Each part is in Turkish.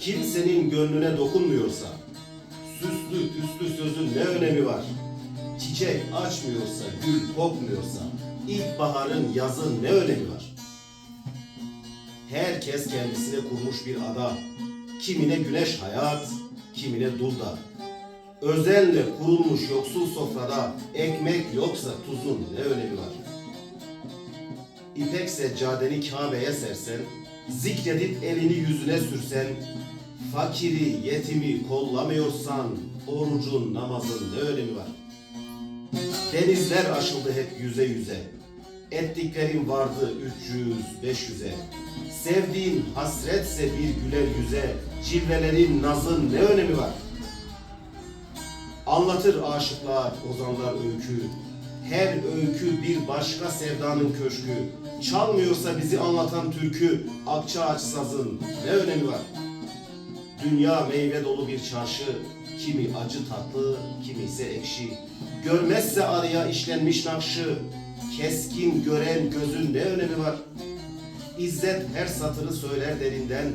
kimsenin gönlüne dokunmuyorsa, süslü püslü sözün ne önemi var? Çiçek açmıyorsa, gül kokmuyorsa, ilkbaharın yazın ne önemi var? Herkes kendisine kurmuş bir ada, kimine güneş hayat, kimine dul da. Özenle kurulmuş yoksul sofrada ekmek yoksa tuzun ne önemi var? İpek seccadeni Kabe'ye sersen, zikredip elini yüzüne sürsen, fakiri, yetimi kollamıyorsan, orucun, namazın ne önemi var? Denizler aşıldı hep yüze yüze, ettiklerin vardı 300, 500'e. Sevdiğin hasretse bir güler yüze, cilvelerin, nazın ne önemi var? Anlatır aşıklar, ozanlar öykü. Her öykü bir başka sevdanın köşkü. Çalmıyorsa bizi anlatan türkü, akça aç sazın ne önemi var? Dünya meyve dolu bir çarşı, kimi acı tatlı, kimi ise ekşi. Görmezse araya işlenmiş nakşı, keskin gören gözün ne önemi var? İzzet her satırı söyler derinden,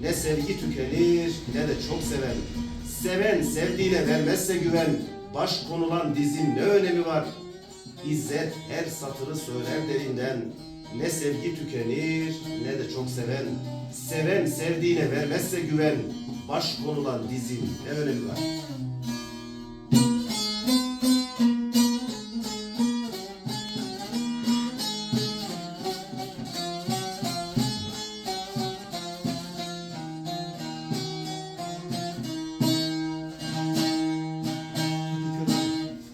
ne sevgi tükenir ne de çok seven. Seven sevdiğine vermezse güven, baş konulan dizin ne önemi var? İzzet her satırı söyler derinden, ne sevgi tükenir ne de çok seven. Seven sevdiğine vermezse güven, baş konulan dizin ne önemi var?